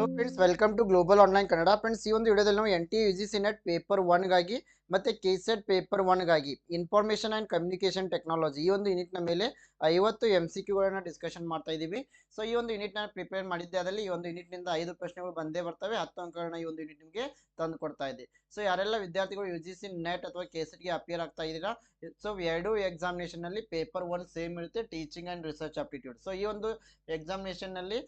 Hello friends welcome to global online Kannada friends ಈ ಒಂದು ವಿಡಿಯೋದಲ್ಲಿ ನಾವು N T U G C NET paper ಒನ್ಗಾಗಿ ಮತ್ತು ಕೆ ಸೆಟ್ ಪೇಪರ್ ಒನ್ಗಾಗಿ ಇನ್ಫಾರ್ಮೇಷನ್ ಆ್ಯಂಡ್ ಕಮ್ಯುನಿಕೇಷನ್ ಟೆಕ್ನಾಲಜಿ ಈ ಒಂದು ಯೂನಿಟ್ನ ಮೇಲೆ ಐವತ್ತು ಎಂ ಸಿ ಕ್ಯೂಗಳನ್ನು ಡಿಸ್ಕಷನ್ ಮಾಡ್ತಾ ಇದ್ದೀವಿ. ಸೊ ಈ ಒಂದು ಯೂನಿಟ್ನ ಪ್ರಿಪೇರ್ ಮಾಡಿದ್ದೆ, ಅದರಲ್ಲಿ ಈ ಒಂದು ಯೂನಿಟ್ನಿಂದ ಐದು ಪ್ರಶ್ನೆಗಳು ಬಂದೇ ಬರ್ತವೆ. ಹತ್ತು ಅಂಕಗಳನ್ನ ಈ ಒಂದು ಯೂನಿಟ್ ನಿಮಗೆ ತಂದು ಕೊಡ್ತಾ ಇದೆ ಸೊ ಯಾರೆಲ್ಲ ವಿದ್ಯಾರ್ಥಿಗಳು ಯು ಜಿ ಸಿ ನೆಟ್ ಅಥವಾ ಕೆ ಸೆಟ್ಗೆ ಅಪಿಯರ್ ಆಗ್ತಾ ಇದ್ದೀರಾ ಸೊ ಎರಡು ಎಕ್ಸಾಮಿನೇಷನಲ್ಲಿ ಪೇಪರ್ ಒನ್ ಸೇಮ್ ಇರುತ್ತೆ teaching and research aptitude so ಈ ಒಂದು ಎಕ್ಸಾಮಿನೇಷನ್ನಲ್ಲಿ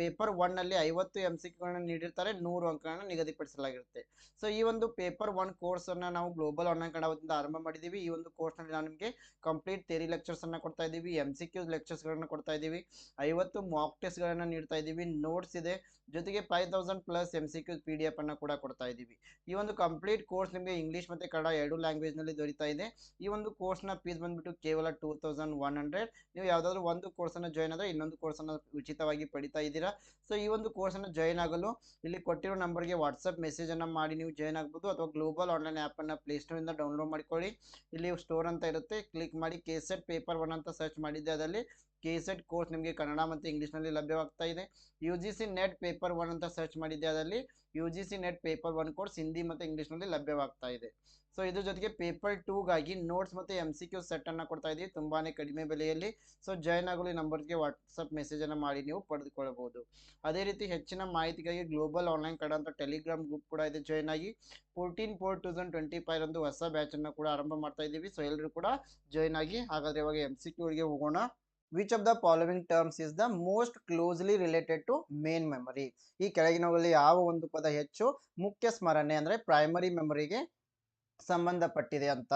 ಪೇಪರ್ ಒನ್ನಲ್ಲಿ ಐವತ್ತು ಎಂ ಎಂ ನೀಡಿರ್ತಾರೆ, ನೂರು ಅಂಕಗಳನ್ನು ನಿಗದಿಪಡಿಸಲಾಗಿರುತ್ತೆ. ಸೊ ಈ ಒಂದು ಪೇಪರ್ ಒನ್ ಕೋರ್ಸ್ ಅನ್ನ ನಾವು ಗ್ಲೋಬಲ್ ಆನ್ಲೈನ್ ಕನ್ನಡದಿಂದ ಆರಂಭ ಮಾಡಿದೀವಿ. ಈ ಒಂದು ಕೋರ್ಸ್ನಲ್ಲಿ ನಾವು ನಿಮಗೆ ಕಂಪ್ಲೀಟ್ ಥೇರಿ ಲೆಕ್ಚರ್ಸ್ ಅನ್ನ ಕೊಡ್ತಾ ಇದೀವಿ ಎಂ ಲೆಕ್ಚರ್ಸ್ ಗಳನ್ನ ಕೊಡ್ತಾ ಇದೀವಿ. ಐವತ್ತು ಮಾಕ್ ಟೆಸ್ಟ್ ಗಳನ್ನ ನೀಡ್ತಾ ಇದೀವಿ. ನೋಟ್ಸ್ ಇದೆ. ಜೊತೆಗೆ five thousand plus M C Qs P D F ಅನ್ನು ಕೂಡ ಕೊಡ್ತಾ ಇದ್ದೀವಿ. ಈ ಒಂದು ಕಂಪ್ಲೀಟ್ ಕೋರ್ಸ್ ನಿಮಗೆ ಇಂಗ್ಲೀಷ್ ಮತ್ತು ಕನ್ನಡ ಎರಡು ಲ್ಯಾಂಗ್ವೇಜ್ನಲ್ಲಿ ದೊರೀತಾ ಇದೆ. ಈ ಒಂದು ಕೋರ್ಸ್ನ ಫೀಸ್ ಬಂದುಬಿಟ್ಟು ಕೇವಲ ಟೂ ತೌಸಂಡ್ ಒನ್ ಹಂಡ್ರೆಡ್ ನೀವು ಯಾವುದಾದ್ರೂ ಒಂದು ಕೋರ್ಸನ್ನು ಜಾಯ್ನ್ ಆದರೆ ಇನ್ನೊಂದು ಕೋರ್ಸನ್ನು ಉಚಿತವಾಗಿ ಪಡಿತಾ ಇದ್ದೀರಾ. ಸೊ ಈ ಒಂದು ಕೋರ್ಸನ್ನು ಜಾಯ್ನ್ ಆಗಲು ಇಲ್ಲಿ ಕೊಟ್ಟಿರೋ ನಂಬರ್ಗೆ ವಾಟ್ಸಪ್ ಮೆಸೇಜನ್ನು ಮಾಡಿ ನೀವು ಜಾಯ್ನ್ ಆಗ್ಬೋದು ಅಥವಾ ಗ್ಲೋಬಲ್ ಆನ್ಲೈನ್ ಆ್ಯಪನ್ನು ಪ್ಲೇಸ್ಟೋರಿಂದ ಡೌನ್ಲೋಡ್ ಮಾಡ್ಕೊಳ್ಳಿ. ಇಲ್ಲಿ ಸ್ಟೋರ್ ಅಂತ ಇರುತ್ತೆ. ಕ್ಲಿಕ್ ಮಾಡಿ ಕೆ ಸೆಟ್ ಪೇಪರ್ ಒನ್ ಅಂತ ಸರ್ಚ್ ಮಾಡಿದ್ದೆ ಅದರಲ್ಲಿ. ಕೆ ಸೆಟ್ ಕೋರ್ಸ್ ನಿಮಗೆ ಕನ್ನಡ ಮತ್ತು ಇಂಗ್ಲೀಷ್ನಲ್ಲಿ ಲಭ್ಯವಾಗ್ತಾ ಇದೆ. U G C NET paper one ಅಂತ ಸರ್ಚ್ ಮಾಡಿದ್ದೆ ಅದರಲ್ಲಿ U G C NET paper one course Hindi ಮತ್ತು ಇಂಗ್ಲೀಷ್ನಲ್ಲಿ ಲಭ್ಯವಾಗ್ತಾ ಇದೆ. ಸೊ ಇದ್ರ ಜೊತೆಗೆ ಪೇಪರ್ ಟೂಗಾಗಿ ನೋಟ್ಸ್ ಮತ್ತು ಎಂ ಸಿ ಕ್ಯೂ ಸೆಟ್ಟನ್ನು ಕೊಡ್ತಾ ಇದ್ದೀವಿ ತುಂಬಾ ಕಡಿಮೆ ಬೆಲೆಯಲ್ಲಿ. ಸೊ ಜಾಯ್ನ್ ಆಗಲು ಈ ನಂಬರ್ಗೆ ವಾಟ್ಸಪ್ ಮೆಸೇಜನ್ನು ಮಾಡಿ ನೀವು ಪಡೆದುಕೊಳ್ಳಬಹುದು ಅದೇ ರೀತಿ ಹೆಚ್ಚಿನ ಮಾಹಿತಿಗಾಗಿ ಗ್ಲೋಬಲ್ ಆನ್ಲೈನ್ ಕಡೆ ಅಂತ ಟೆಲಿಗ್ರಾಮ್ ಗ್ರೂಪ್ ಕೂಡ ಇದೆ. ಜಾಯ್ನ್ ಆಗಿ fourteen four two thousand twenty five ಒಂದು ಹೊಸ ಬ್ಯಾಚನ್ನು ಕೂಡ ಆರಂಭ ಮಾಡ್ತಾ ಇದ್ದೀವಿ ಸೊ ಎಲ್ಲರೂ ಕೂಡ ಜಾಯ್ನ್ ಆಗಿ ಹಾಗಾದರೆ ಇವಾಗ ಎಂ ಸಿ ಕ್ಯೂಗೆ ಹೋಗೋಣ. Which of the following terms is the most closely related to main memory ಈ ಕೆಳಗಿನವುಗಳಲ್ಲಿ ಯಾವ ಒಂದು ಪದ ಹೆಚ್ಚು ಮುಖ್ಯ ಸ್ಮರಣೆ ಅಂದರೆ ಪ್ರೈಮರಿ ಮೆಮೊರಿಗೆ ಸಂಬಂಧಪಟ್ಟಿದೆ ಅಂತ?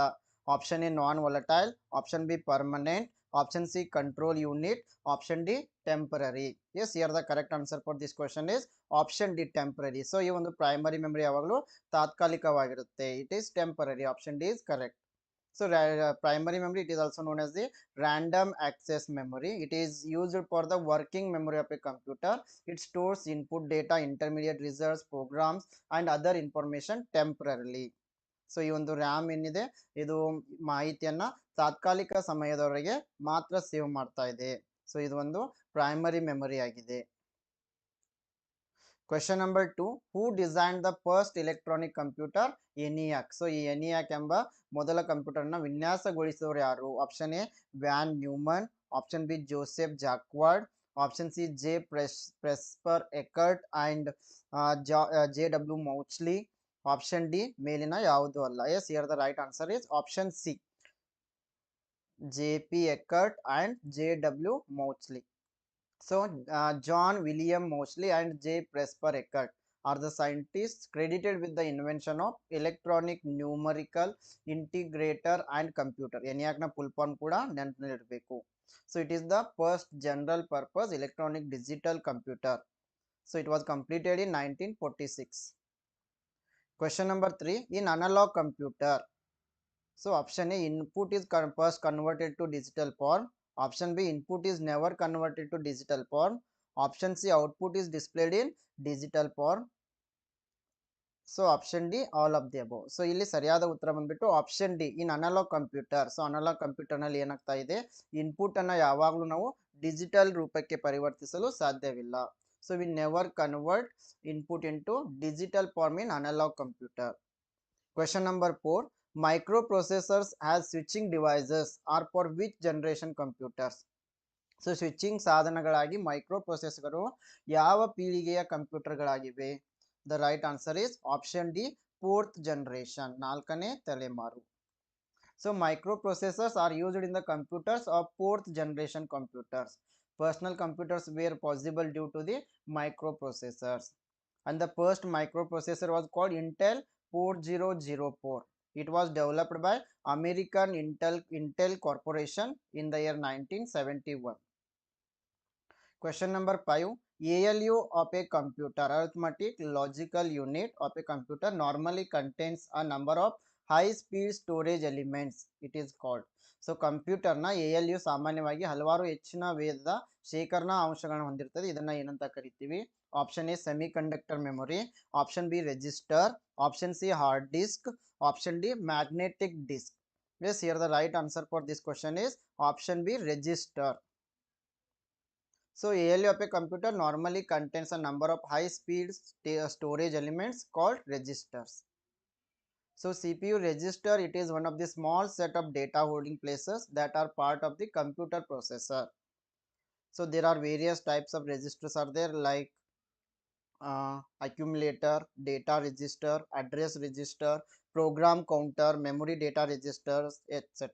Option A non volatile option B permanent option C control unit option D temporary yes here the correct answer for this question is option D temporary so ಈ ಒಂದು ಪ್ರೈಮರಿ ಮೆಮೊರಿ ಯಾವಾಗಲೂ ತಾತ್ಕಾಲಿಕವಾಗಿರುತ್ತೆ. It is temporary option D is correct so uh, primary memory it is also known as the random access memory it is used for the working memory of a computer it stores input data intermediate results programs and other information temporarily so ಈ ಒಂದು RAM ಏನಿದೆ ಇದು ಮಾಹಿತಿಯನ್ನ ತಾತ್ಕಾಲಿಕ ಸಮಯದವರೆಗೆ ಮಾತ್ರ save ಮಾಡ್ತಾ ಇದೆ ಸೊ ಇದು ಒಂದು ಪ್ರೈಮರಿ ಮೆಮೊರಿ ಆಗಿದೆ question number two who designed the first electronic computer ENIAC so ಈ ಎನಿಯಾಕ್ ಎಂಬ ಮೊದಲ ಕಂಪ್ಯೂಟರ್ನ ವಿನ್ಯಾಸಗೊಳಿಸಿದವರು ಯಾರು? Option A von Neumann option B Joseph Jacquard option C J Pres Presper Eckert and J W Mauchly option D ಮೇಲಿನ ಯಾವುದು ಅಲ್ಲ? Yes here the right answer is option C J P Eckert and J W Mauchly so John William ಮೌಚ್ಲಿ and J ಪ್ರೆಸ್ಪರ್ ಎಕರ್ಟ್ are the scientists credited with the invention of electronic numerical integrator and computer ENIAC ನ full form ಕೂಡ ನೆನಪಿನಲ್ಲಿರಬೇಕು so it is the first general purpose electronic digital computer so it was completed in 1946 question number 3 in analog computer so option a input is con- first converted to digital form Option b, input is never converted to digital form option c, output is displayed in digital form so option D all of the above so ಇಲ್ಲಿ ಸರಿಯಾದ ಉತ್ತರ ಬಂದ್ಬಿಟ್ಟು option D in analog computer so analog ಕಂಪ್ಯೂಟರ್ನಲ್ಲಿ ಏನಾಗ್ತಾ ಇದೆ? Input ಅನ್ನ ಯಾವಾಗಲೂ ನಾವು ಡಿಜಿಟಲ್ ರೂಪಕ್ಕೆ ಪರಿವರ್ತಿಸಲು ಸಾಧ್ಯವಿಲ್ಲ. So we never convert input into digital form in analog computer question number four microprocessors as switching devices are for which generation computers? So switching sadhanagalagi microprocessor yava piligaya computer galagibe. The right answer is option D fourth generation. Nalkane telemaru. So microprocessors are used in the computers of fourth generation computers. Personal computers were possible due to the microprocessors. And the first microprocessor was called Intel 4004. It was developed by american intel intel corporation in the year 1971 question number 5 ALU of a computer arithmetic logical unit of a computer normally contains a number of high speed storage elements it is called so ಕಂಪ್ಯೂಟರ್ನ A L U ಸಾಮಾನ್ಯವಾಗಿ ಹಲವಾರು ಹೆಚ್ಚಿನ ವೇಗದ ಶೇಖರಣಾ ಅಂಶಗಳನ್ನು ಹೊಂದಿರ್ತದೆ ಇದನ್ನು ಏನಂತ ಕರಿತೀವಿ option a semiconductor memory. Option b register. Option c hard disk. Option d magnetic disk. Yes here the right answer for this question is option b register. So ALU of a computer normally contains a number of high speed uh, storage elements called registers. So CPU register it is one of the small set of data holding places that are part of the computer processor. So there are various types of registers are there like accumulator, data register, address register, program counter, memory data registers, etc.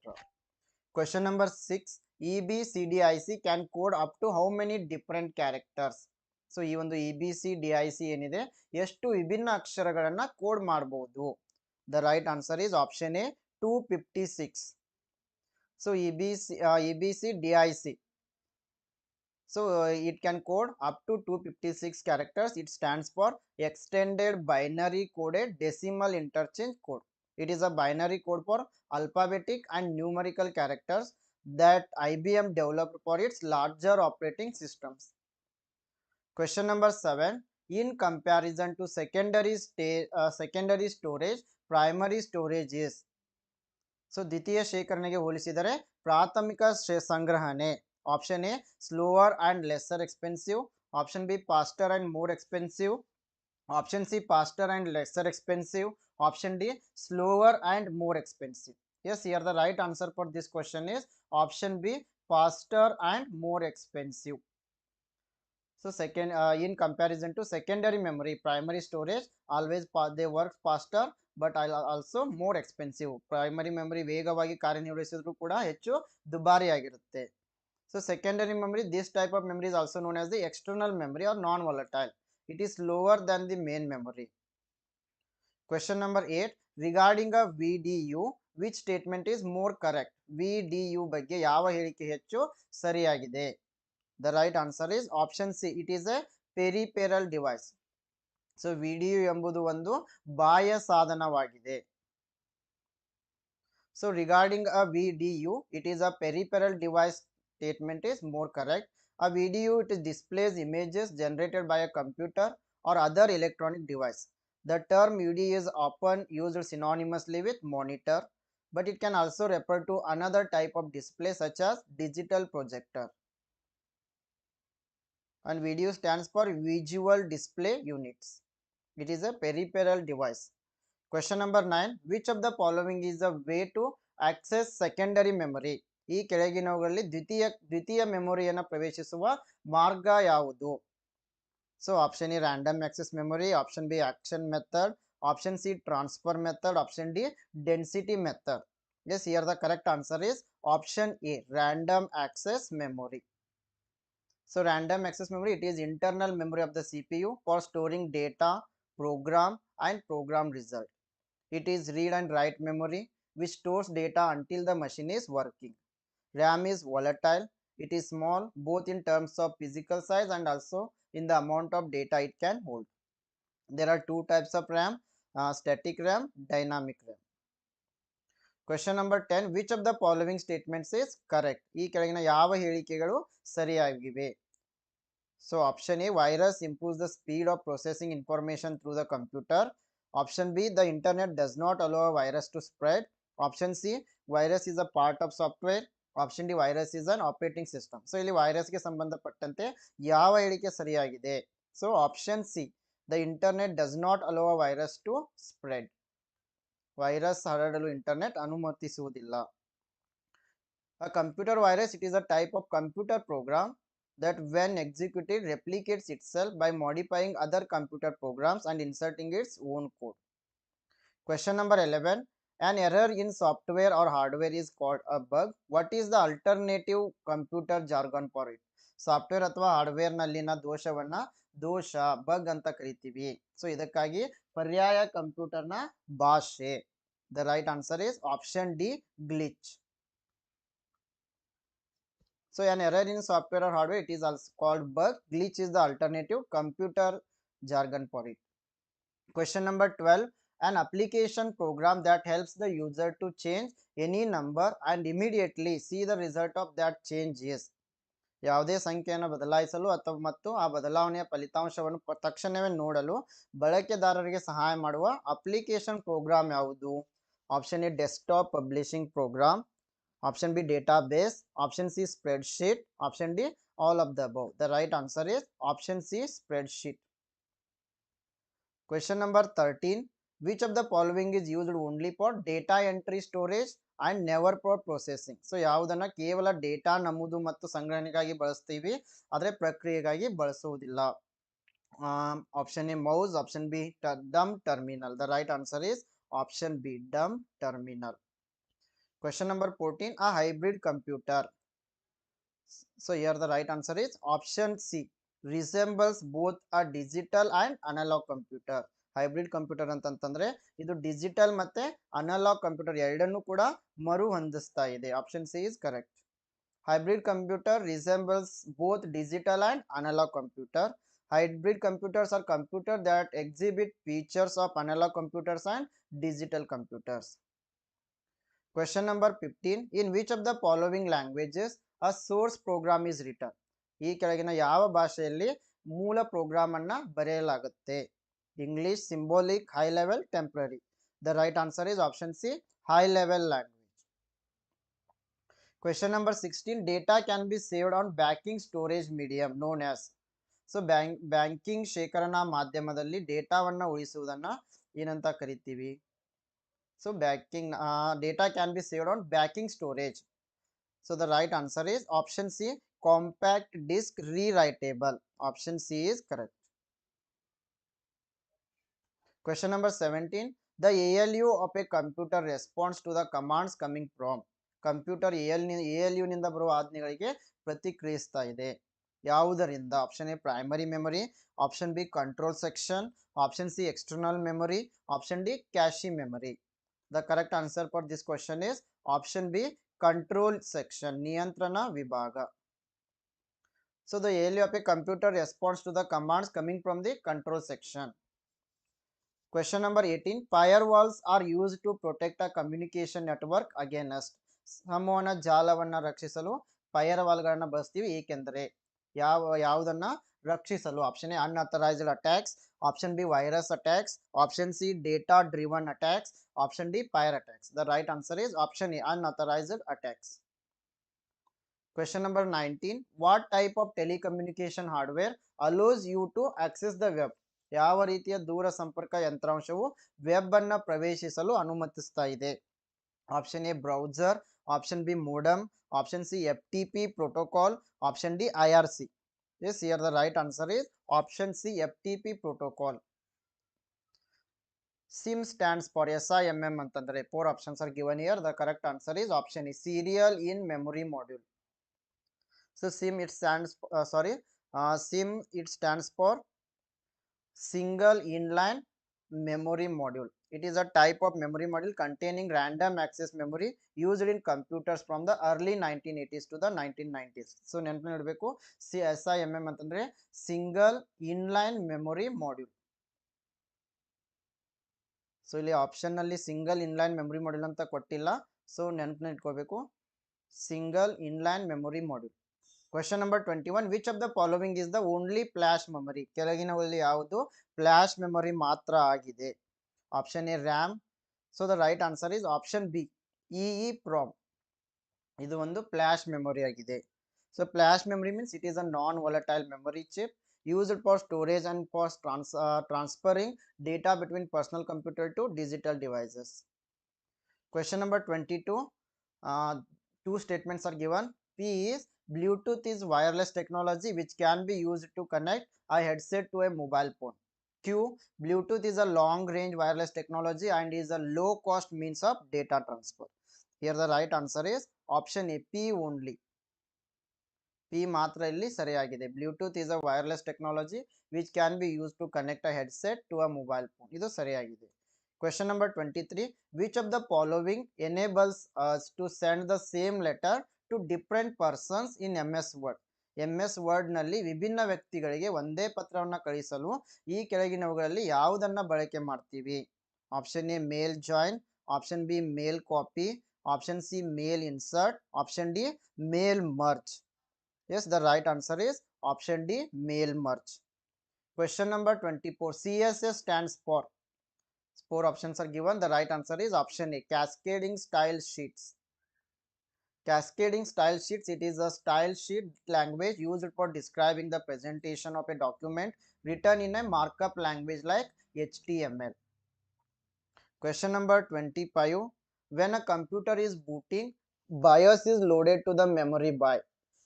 Question number 6 EBCDIC can code up to how many different characters? So ಈ ಒಂದು E B C D I C ಏನಿದೆ ಎಷ್ಟು ವಿಭಿನ್ನ ಅಕ್ಷರಗಳನ್ನ code ಮಾಡಬಹುದು the right answer is option A two fifty So uh, it can code up to 256 characters. It stands for Extended Binary Coded Decimal Interchange Code. It is a binary code for alphabetic and numerical characters that IBM developed for its larger operating systems. Question number 7. In comparison to secondary, sta- uh, secondary storage, primary storage is. So ದ್ವಿತೀಯ ಶೇಖರಣೆಗೆ ಹೋಲಿಸಿದರೆ ಪ್ರಾಥಮಿಕ ಶೇ- ಸಂಗ್ರಹಣೆ Option A slower and lesser expensive option B faster and more expensive option C faster and lesser expensive option D slower and more expensive yes here the right answer for this question is option B faster and more expensive So second, uh, in comparison to secondary memory, primary storage always pa- they work faster, but al- also more expensive. Primary memory ವೇಗವಾಗಿ ಕಾರ್ಯನಿರ್ವಹಿಸಿದ್ರು ಕೂಡ ಹೆಚ್ಚು ದುಬಾರಿಯಾಗಿರುತ್ತೆ So secondary memory, this type of memory is also known as the external memory or non-volatile. It is lower than the main memory. Question number 8. Regarding a VDU, which statement is more correct? VDU ಬಗ್ಗೆ ಯಾವ ಹೇಳಿಕೆ ಹೆಚ್ಚು ಸರಿಯಾಗಿದೆ? The right answer is option C. It is a peripheral device. So VDU ಎಂಬುದು ಒಂದು ಬಾಹ್ಯ ಸಾಧನವಾಗಿದೆ. So regarding a VDU, it is a peripheral device statement is more correct. A video it displays images generated by a computer or other electronic device. The term UD is often used synonymously with monitor, but it can also refer to another type of display such as digital projector. And video stands for visual display units. It is a peripheral device. Question number 9. Which of the following is a way to access secondary memory? ಈ ಕೆಳಗಿನವುಗಳಲ್ಲಿ ದ್ವಿತೀಯ ದ್ವಿತೀಯ ಮೆಮೊರಿಯನ್ನು ಪ್ರವೇಶಿಸುವ ಮಾರ್ಗ ಯಾವುದು so option A random access memory option B action method option C transfer method option D density method yes here the correct answer is option A random access memory so random access memory it is internal memory of the C P U for storing data program and program result. It is read and write memory which stores data until the machine is working. RAM is volatile. It is small both in terms of physical size and also in the amount of data it can hold. There are two types of RAM, uh, static RAM, dynamic RAM. Question number 10. Which of the following statements is correct? ಈ ಕೆಳಗಿನ ಯಾವ ಹೇಳಿಕೆಗಳು ಸರಿಯಾಗಿವೆ So option A, virus improves the speed of processing information through the computer. Option B, the internet does not allow a virus to spread. Option C, virus is a part of Option D virus is an operating system so ಇಲ್ಲಿ ವೈರಸ್ಗೆ ಸಂಬಂಧಪಟ್ಟಂತೆ ಯಾವ ಹೇಳಿಕೆ ಸರಿಯಾಗಿದೆ? So option C the internet does not allow virus to spread virus ಹರಡಲು internet ಅನುಮತಿಸುವುದಿಲ್ಲ. Computer virus it is a type of computer program that when executive replicates itself by modifying other computer programs and inserting its own code question number eleven An error in software or hardware is called a bug. What is the alternative computer jargon for it? Software ಅಥವಾ ಹಾರ್ಡ್ವೇರ್ನಲ್ಲಿನ ದೋಷವನ್ನ ದೋಷ ಬಗ್ ಅಂತ ಕರಿತೀವಿ so ಇದಕ್ಕಾಗಿ ಪರ್ಯಾಯ ಕಂಪ್ಯೂಟರ್ನ ಭಾಷೆ the right answer is option D glitch So an error in software or hardware, it is also called bug. Glitch is the alternative computer jargon for it. Question number 12. An application program that helps the user to change any number and immediately see the result of that change is. ಯಾವುದೇ ಸಂಖ್ಯೆಯನ್ನು ಬದಲಾಯಿಸಲು ಅಥವಾ ಮತ್ತು ಆ ಬದಲಾವಣೆಯ ಫಲಿತಾಂಶವನ್ನು ಪ- ತಕ್ಷಣವೇ ನೋಡಲು ಬಳಕೆದಾರರಿಗೆ ಸಹಾಯ ಮಾಡುವ ಅಪ್ಲಿಕೇಶನ್ ಪ್ರೋಗ್ರಾಮ್ ಯಾವುದು option A desktop publishing program option B data base option C spread sheet option D all of the above the right answer is option c spreadsheet question number 13 which of the following is used only for data entry storage and never for processing so ಯಾವುದನ್ನ ಕೇವಲ data ನಮೂದು ಮತ್ತು ಸಂಗ್ರಹಣೆಗಾಗಿ ಬಳಸ್ತೀವಿ ಆದರೆ ಪ್ರಕ್ರಿಯೆಗಾಗಿ ಬಳಸುವುದಿಲ್ಲ option A mouse option B dumb terminal the right answer is option B dumb terminal question number fourteen a hybrid computer so here the right answer is option c resembles both a digital and analog computer Hybrid computer ಅಂತಂದ್ರೆ ಇದು digital ಮತ್ತೆ analog computer ಎರಡನ್ನೂ ಕೂಡ ಮರು ಹೊಂದಿಸ್ತಾ ಇದೆ. Option C is correct. Hybrid computer resembles both digital and analog computer. Hybrid computers are computer that exhibit features of analog computers and digital computers. Question number fifteen. In which of the following languages a source program is written. ಈ ಕೆಳಗಿನ ಯಾವ ಭಾಷೆಯಲ್ಲಿ ಮೂಲ program ಅನ್ನ ಬರೆಯಲಾಗುತ್ತೆ? English ಸಿಂಬೋಲಿಕ್ high level temporary the right answer is option C high level language question number sixteen data can be saved on banking storage medium non as so bank banking ಶೇಖರಣಾ ಮಾಧ್ಯಮದಲ್ಲಿ ಡೇಟಾವನ್ನು ಉಳಿಸುವುದನ್ನ ಏನಂತ ಕರಿತೀವಿ so banking data can be saved on banking storage so the right answer is option C compact disk rewritable option C is correct question number 17 the ALU of a computer responds to the commands coming from computer A L A L ಯುನಿಂದ ಬರುವ ಆಜ್ಞೆಗಳಿಗೆ ಪ್ರತಿಕ್ರಿಯಿಸ್ತಾ ಇದೆ ಯಾವುದರಿಂದ option A primary memory option B control section option C external memory option D ಕ್ಯಾಶಿ memory the correct answer for this question is option B control section ನಿಯಂತ್ರಣ ವಿಭಾಗ so the ALU of a computer responds to the commands coming from the control section question number 18 firewalls are used to protect a communication network against ಸಂವಹನ ಜಾಲವನ್ನ ರಕ್ಷಿಸಲು ಫೈರ್ವಾಲ್ಗಳನ್ನ ಬಳಸ್ತೀವಿ ಏಕೆಂದರೆ ಯಾವ ಯಾವುದನ್ನ ರಕ್ಷಿಸಲು option A unauthorised attacks option B virus attacks option C data driven attacks option D fire attacks the right answer is option A unauthorised attacks Question number 19. What type of telecommunication hardware allows you to access the web? ಯಾವ ರೀತಿಯ ದೂರ ಸಂಪರ್ಕ ಯಂತ್ರಾಂಶವು web ಅನ್ನ ಪ್ರವೇಶಿಸಲು ಅನುಮತಿಸ್ತಾ ಇದೆ option A browser option B modem option C F T P protocol option D I R C yes here the right answer is option C F T P protocol SIM stands for S I M M ಅಂತಂದ್ರೆ four options are given here the correct answer is option E serial in memory module So SIM it stands uh, sorry uh, SIM it stands for single inline memory module. It is a type of memory module containing random access memory used in computers from the early 1980s to the 1990s. So ನೆನಪು ಇಡಬೇಕು C S I M M ಅಂತಂದ್ರೆ single inline memory module so ಇಲ್ಲಿ ಆಪ್ಷನ್ನಲ್ಲಿ single inline memory module ಅಂತ ಕೊಟ್ಟಿಲ್ಲ so ನೆನಪನ್ನ ಇಟ್ಕೋಬೇಕು single inline memory module question number twenty one which of the following is the only flash memory ಕೆಳಗಿನವಲ್ಲಿ ಯಾವುದು flash memory ಮಾತ್ರ ಆಗಿದೆ option A RAM so the right answer is option B E ಪ್ರಾಮ್ ಇದು ಒಂದು flash memory ಆಗಿದೆ so flash memory means it is a non volatile memory chip used for storage and for trans uh, transferring data between personal computer to digital devices question number 22 uh, two statements are given p is Bluetooth is wireless technology which can be used to connect a headset to a mobile phone. Q. Bluetooth is a long range wireless technology and is a low cost means of data transfer. Here the right answer is option A P only. P ಮಾತ್ರ ಇಲ್ಲಿ ಸರಿಯಾಗಿದೆ Bluetooth is a wireless technology which can be use to connect a headset to a mobile phone ಇದು ಸರಿಯಾಗಿದೆ question number twenty three which of the following enables to send the same letter to different persons in M S word M S ವರ್ಡ್ನಲ್ಲಿ ವಿಭಿನ್ನ ವ್ಯಕ್ತಿಗಳಿಗೆ ಒಂದೇ ಪತ್ರವನ್ನು ಕಳಿಸಲು ಈ ಕೆಳಗಿನವುಗಳಲ್ಲಿ ಯಾವುದನ್ನು ಬಳಕೆ ಮಾಡ್ತೀವಿ? Option A mail join option B mail copy option C mail insert option D mail merge yes the right answer is option D mail merge question number twenty four C S S stands for four options are given the right answer is option A cascading style sheets cascading style sheets it is a style sheet language used for describing the presentation of a document written in a markup language like html question number 25 when a computer is booting bios is loaded to the memory by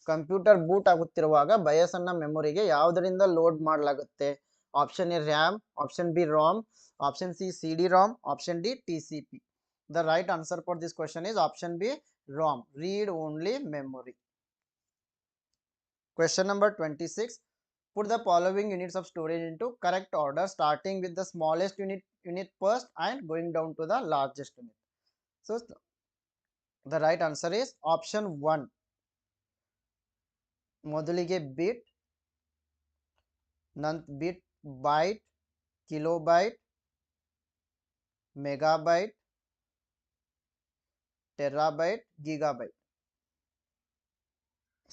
computer boot ಆಗುತ್ತಿರುವಾಗ ಬಯಸ್ ಅನ್ನ ಮೆಮೊರಿಗೆ ಯಾವುದರಿಂದ load ಮಾಡಲಾಗುತ್ತೆ option A RAM option B Ram option C C D Ram option D T C P the right answer for this question is option B ROM read only memory question number 26 put the following units of storage into correct order starting with the smallest unit unit first and going down to the largest unit so the right answer is option 1 ಮೊದಲಿಗೆ ಬಿಟ್ ನಂತ ಬಿಟ್ byte kilobyte megabyte Terabyte gigabyte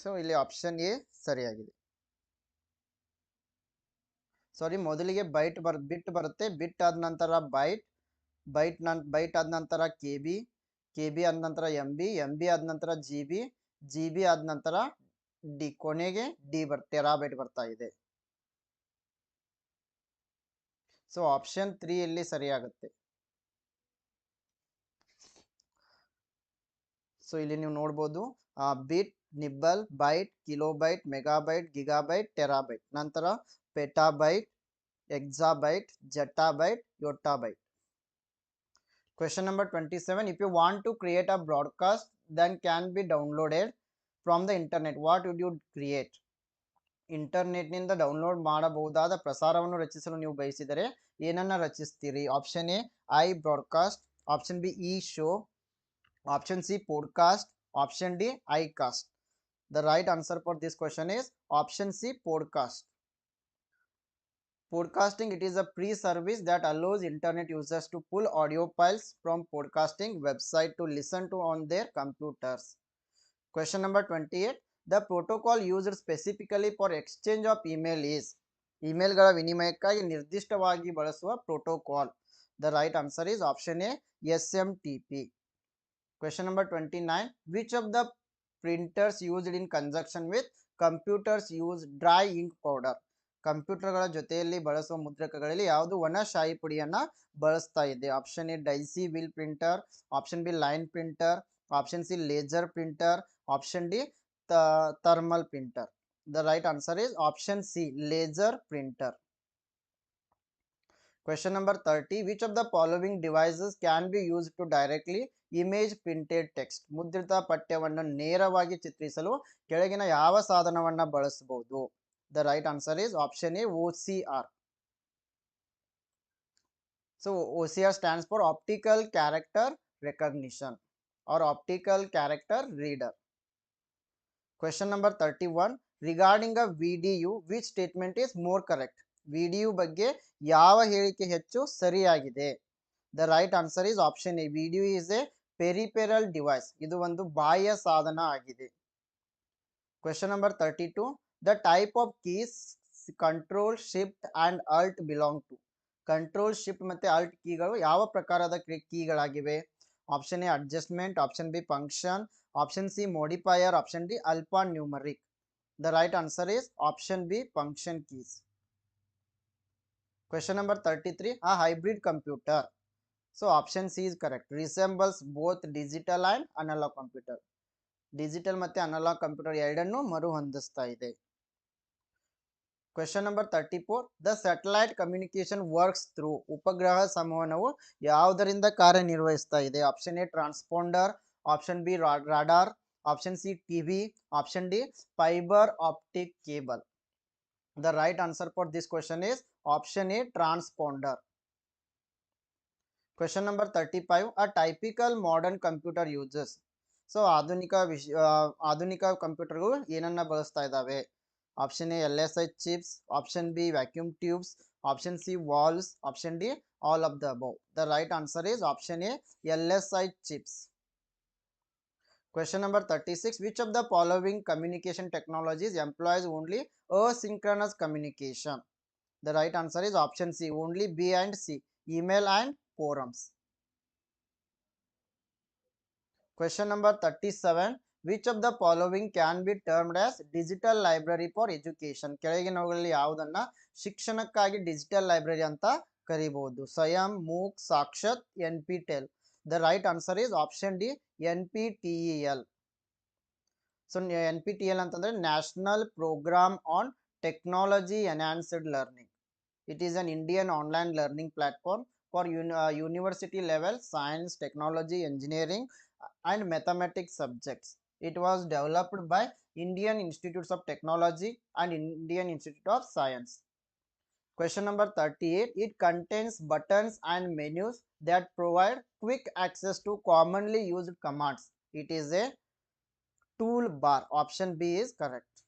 so ಇಲ್ಲಿ option A ಸರಿಯಾಗಿದೆ. Sorry ಮೊದಲಿಗೆ byte ಬರ್ ಬಿಟ್ ಬರುತ್ತೆ. ಬಿಟ್ ಆದ ನಂತರ byte byte ನನ್ ಬೈಟ್ ಆದ ನಂತರ ಕೆ ಬಿ ಕೆ ಬಿ ಆದ ನಂತರ ಎಂ ಬಿ ಎಂ ಬಿ ಆದ ನಂತರ ಜಿ ಬಿ ಜಿ ಬಿ ಆದ ನಂತರ ಡಿ ಕೊನೆಗೆ ಡಿ ಬರ್ ಟೆರಾಬೈಟ್ ಬರ್ತಾ ಇದೆ. ಸೊ ಆಪ್ಷನ್ ತ್ರೀ ಇಲ್ಲಿ ಸರಿಯಾಗುತ್ತೆ. ಸೊ, ಇಲ್ಲಿ ನೀವು ನೋಡ್ಬೋದು bit, nibble, byte, kilobyte, megabyte, gigabyte, terabyte. ನಂತರ petabyte, exabyte zettabyte yottabyte question number 27 you you to create a broadcast broadcast, then be downloaded downloaded from internet what what would create internet ಇಂಟರ್ನೆಟ್ನಿಂದ download ಮಾಡಬಹುದಾದ ಪ್ರಸಾರವನ್ನು ರಚಿಸಲು ನೀವು ಬಯಸಿದರೆ ಏನನ್ನ ರಚಿಸ್ತೀರಿ? Option A I broadcast option B E show option C podcast option D I cost the right answer for this question is option C podcast Podcasting it is a free service that allows internet users to pull audio files from podcasting website to listen to on their computers. Question number 28 The protocol used specifically for exchange of email is ಇಮೇಲ್ಗಳ ವಿನಿಮಯಕ್ಕಾಗಿ ನಿರ್ದಿಷ್ಟವಾಗಿ ಬಳಸುವ protocol the right answer is option A S M T P question number twenty nine which of the printers used in ಕನ್ಜಕ್ಷನ್ with computers use dry ink powder ಕಂಪ್ಯೂಟರ್ಗಳ ಜೊತೆಯಲ್ಲಿ ಬಳಸುವ ಮುದ್ರಕಗಳಲ್ಲಿ ಯಾವುದು ಒಣ ಶಾಯಿ ಪುಡಿಯನ್ನ ಬಳಸ್ತಾ ಇದೆ option A daisy will printer option B line printer option C laser printer option D thermal printer the right answer is option C laser printer Question number 30 Which of the following devices can be used to directly image printed text? ಮುದ್ರಿತ ಪಠ್ಯವನ್ನು ನೇರವಾಗಿ ಚಿತ್ರಿಸಲು ಕೆಳಗಿನ ಯಾವ ಸಾಧನವನ್ನ ಬಳಸಬಹುದು The right answer is option A OCR. So OCR stands for optical character recognition or optical character reader. Question number 31 regarding a VDU which statement is more correct? VDU ಬಗ್ಗೆ ಯಾವ ಹೇಳಿಕೆ ಹೆಚ್ಚು ಸರಿಯಾಗಿದೆ? The right answer is option A video is a peripheral device ಇದು ಒಂದು ಬಾಹ್ಯ ಸಾಧನ ಆಗಿದೆ. Question number thirty two the type of keys control shift and alt belong to control shift ಮತ್ತೆ ಅಲ್ಟ್ ಕೀಗಳು ಯಾವ ಪ್ರಕಾರದ ಕೀಗಳಾಗಿವೆ option A adjustment option B function option C modifier option D alpha numeric the right answer is option B function keys Question number 33 a hybrid computer So option C is correct resembles both digital and analog computer. Digital ಮತ್ತೆ analog computer ಎರಡನ್ನೂ ಮರುಹೊಂದಿಸ್ತಾ ಇದೆ. Question number thirty four the satellite communication works through ಉಪಗ್ರಹ ಸಂವಹನವು ಯಾವುದರಿಂದ ಕಾರ್ಯನಿರ್ವಹಿಸ್ತಾ ಇದೆ? Option A transponder option B radar option C TV option D fibre optic cable the right answer for this question is option A transponder. Question number 35 A typical modern computer uses. So ಆಧುನಿಕ ವಿಶ್ ಆಧುನಿಕ ಕಂಪ್ಯೂಟರ್ಗಳು ಏನನ್ನ ಬಳಸ್ತಾ ಇದ್ದಾವೆ option A L S I chips option B vacuum tubes option C valves option D all of the above the right answer is option A L S I chips Question number 36 Which of the following communication technologies employs only asynchronous communication? The right answer is option C. Only B and C. Email and forums. Question number 37. Which of the following can be termed as digital library for education ಕೆಳಗಿನವುಗಳಲ್ಲಿ ಯಾವುದನ್ನ ಶಿಕ್ಷಣಕ್ಕಾಗಿ digital library ಅಂತ ಕರಿಬಹುದು ಸ್ವಯಂ MOOC ಸಾಕ್ಷತ್ option D N P T L so N P T L ಅಂತಂದ್ರೆ national programme on technology enhanced learning It is an Indian online learning platform for uh, university level science, technology, engineering uh, and mathematics subjects. It was developed by Indian Institutes of Technology and Indian Institute of Science. Question number 38. It contains buttons and menus that provide quick access to commonly used commands. It is a toolbar. Option B is correct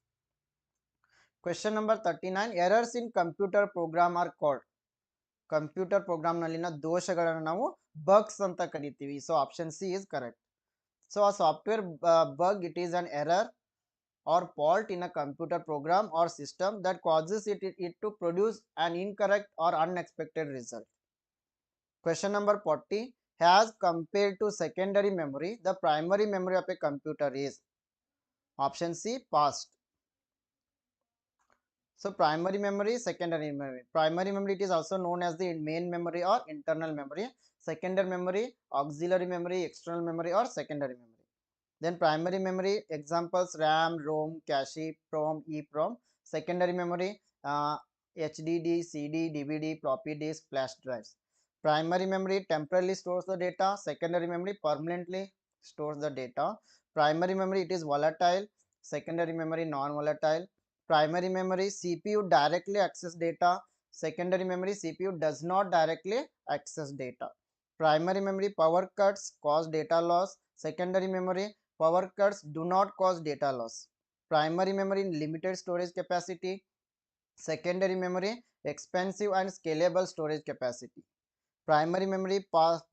question number 39 errors in computer program are called computer ಪ್ರೋಗ್ರಾಮ್ನಲ್ಲಿನ ದೋಷಗಳನ್ನು ನಾವು bugs ಅಂತ ಕರಿತೀವಿ so option C is correct so ಆ software bug it is an error R fault in a computer program R system that causes it it to produce on incorrect R unexpected result question number forty has compared to secondary memory the primary memory of a computer is option C past So primary memory, secondary memory. Primary memory it is also known as the main memory or internal memory. Secondary memory, auxiliary memory, external memory or secondary memory. Then primary memory examples RAM, ROM, cache, PROM, EEPROM. Secondary memory uh, HDD, CD, DVD, floppy disk, flash drives. Primary memory temporarily stores the data. Secondary memory permanently stores the data. Primary memory it is volatile. Secondary memory non-volatile primary memory cpu directly access data. Secondary memory cpu does not directly access data. Primary memory power cuts cause data loss. Secondary memory power cuts do not cause data loss. Primary memory limited storage capacity. Secondary memory expensive and scalable storage capacity. Primary memory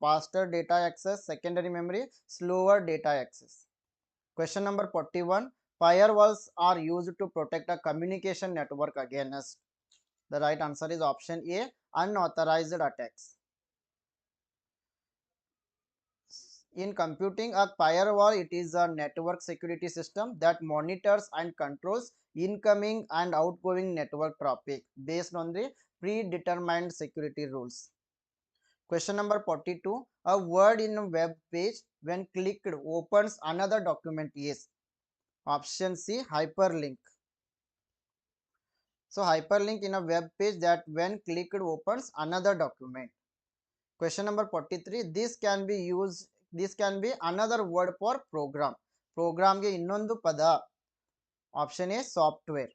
faster data access. Secondary memory slower data access. Question number 41 firewalls are used to protect a communication network against. The right answer is option a unauthorized attacks. In computing a firewall it is a network security system that monitors and controls incoming and outgoing network traffic based on the predetermined security rules. Question number 42 a word in a web page when clicked opens another document is option c hyperlink so hyperlink in a web page that when clicked opens another document question number 43 this can be used this can be another word for program program ge innondu pada option a software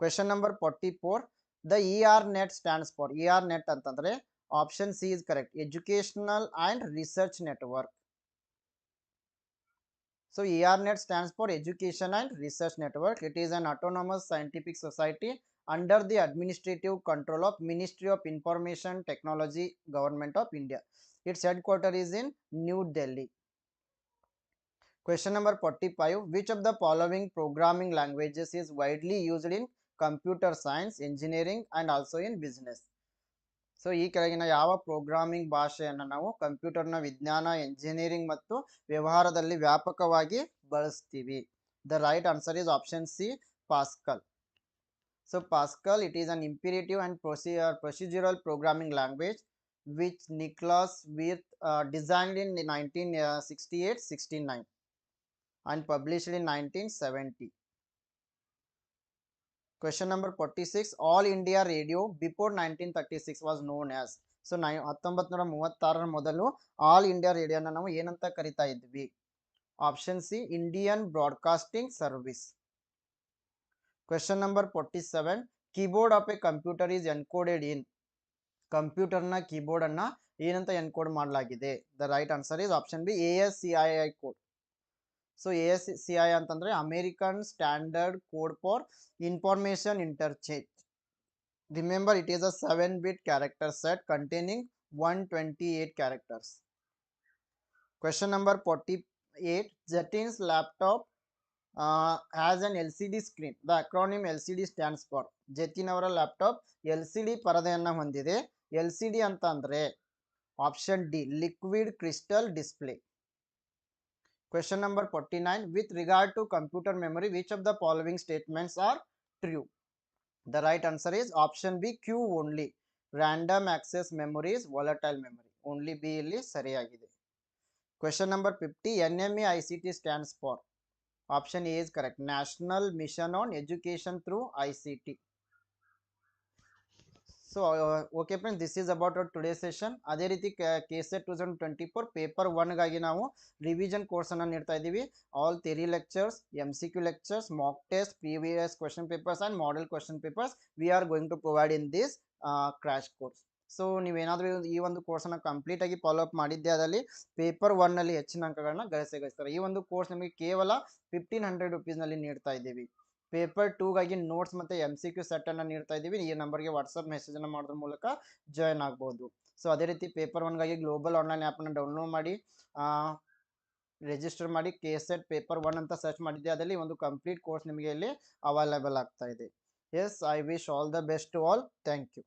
question number 44 the er net stands for er net antandre option c is correct educational and research network So ERNet stands for Education and Research Network. It is an autonomous scientific society under the administrative control of Ministry of Information Technology, Government of India. Its headquarters is in New Delhi. Question number 45. Which of the following programming languages is widely used in computer science, engineering and also in business? So ಈ ಕೆಳಗಿನ ಯಾವ programming ಭಾಷೆಯನ್ನು ನಾವು ಕಂಪ್ಯೂಟರ್ನ ವಿಜ್ಞಾನ, engineering ಮತ್ತು ವ್ಯವಹಾರದಲ್ಲಿ ವ್ಯಾಪಕವಾಗಿ ಬಳಸ್ತೀವಿ. The right answer is option C, Pascal. So Pascal, it is an imperative and procedure procedural programming language which Niklaus Wirth designed in nineteen sixty eight sixty nine and published in nineteen seventy. Question number 46 All India Radio before 1936 was known as. So ನೈ ಹತ್ತೊಂಬತ್ತು ನೂರ ಮೂವತ್ತಾರರ ಮೊದಲು all India ರೇಡಿಯೋನ ನಾವು ಏನಂತ ಕರಿತಾ ಇದ್ವಿ? Option C Indian broadcasting service question number forty seven keyboard of a computer is encoded in ಕಂಪ್ಯೂಟರ್ನ keyboard ಅನ್ನ ಏನಂತ ಎನ್ಕೋಡ್ ಮಾಡಲಾಗಿದೆ? The right answer is option B A S C I I code so A S C I ಅಂತಂದರೆ American standard code for information interchange remember it is a seven bit character set containing one twenty eight characters question number forty eight Jatin's laptop has an L C D screen the acronym L C D stands for Jatin ಅವರ laptop L C D ಪರದೆಯನ್ನು ಹೊಂದಿದೆ. L C D ಅಂತ option D liquid crystal display Question number 49. With regard to computer memory, which of the following statements are true? The right answer is option B, Q only. Random access memory is volatile memory. Only B ಇಲ್ಲಿ ಸರಿಯಾಗಿದೆ. Question number 50. NME ICT stands for. Option A is correct. National Mission on Education through ICT. So okay friends this is about our today session ಅದೇ ರೀತಿ K set two thousand twenty four paper ಒನ್ಗಾಗಿ ನಾವು revision ಕೋರ್ಸನ್ನು ನೀಡ್ತಾ ಇದ್ದೀವಿ. All theory lectures M C Q lectures mock test P V S question papers and model question papers we are going to provide in this crash course so ನೀವೇನಾದರೂ ಈ ಒಂದು ಕೋರ್ಸನ್ನು ಕಂಪ್ಲೀಟಾಗಿ follow up ಮಾಡಿದ್ದೆ ಅದರಲ್ಲಿ paper ಒನ್ನಲ್ಲಿ ಹೆಚ್ಚಿನ ಅಂಕಗಳನ್ನ ಗಳಿಸೇ ಗಳಿಸ್ತಾರೆ. ಈ ಒಂದು ಕೋರ್ಸ್ ನಿಮಗೆ ಕೇವಲ ಫಿಫ್ಟೀನ್ ಹಂಡ್ರೆಡ್ ರುಪೀಸ್ನಲ್ಲಿ ನೀಡ್ತಾ ಇದ್ದೀವಿ. ಪೇಪರ್ ಟೂಗಾಗಿ ನೋಟ್ಸ್ ಮತ್ತು ಎಂ ಸಿ ಕ್ಯೂ ಸೆಟ್ಟನ್ನು ನೀಡ್ತಾ ಇದ್ದೀವಿ. ಈ ನಂಬರ್ಗೆ ವಾಟ್ಸಪ್ ಮೆಸೇಜನ್ನು ಮಾಡೋದ್ರ ಮೂಲಕ ಜಾಯ್ನ್ ಆಗ್ಬೋದು. ಸೊ ಅದೇ ರೀತಿ ಪೇಪರ್ ಒನ್ಗಾಗಿ ಗ್ಲೋಬಲ್ ಆನ್ಲೈನ್ ಆ್ಯಪನ್ನು ಡೌನ್ಲೋಡ್ ಮಾಡಿ ರಿಜಿಸ್ಟರ್ ಮಾಡಿ ಕೆ ಸೆಟ್ ಪೇಪರ್ ಒನ್ ಅಂತ ಸರ್ಚ್ ಮಾಡಿದ್ದೆ ಅದರಲ್ಲಿ ಒಂದು ಕಂಪ್ಲೀಟ್ ಕೋರ್ಸ್ ನಿಮಗೆ ಇಲ್ಲಿ ಅವೈಲೇಬಲ್ ಆಗ್ತಾ ಇದೆ. Yes I wish all the best to all thank you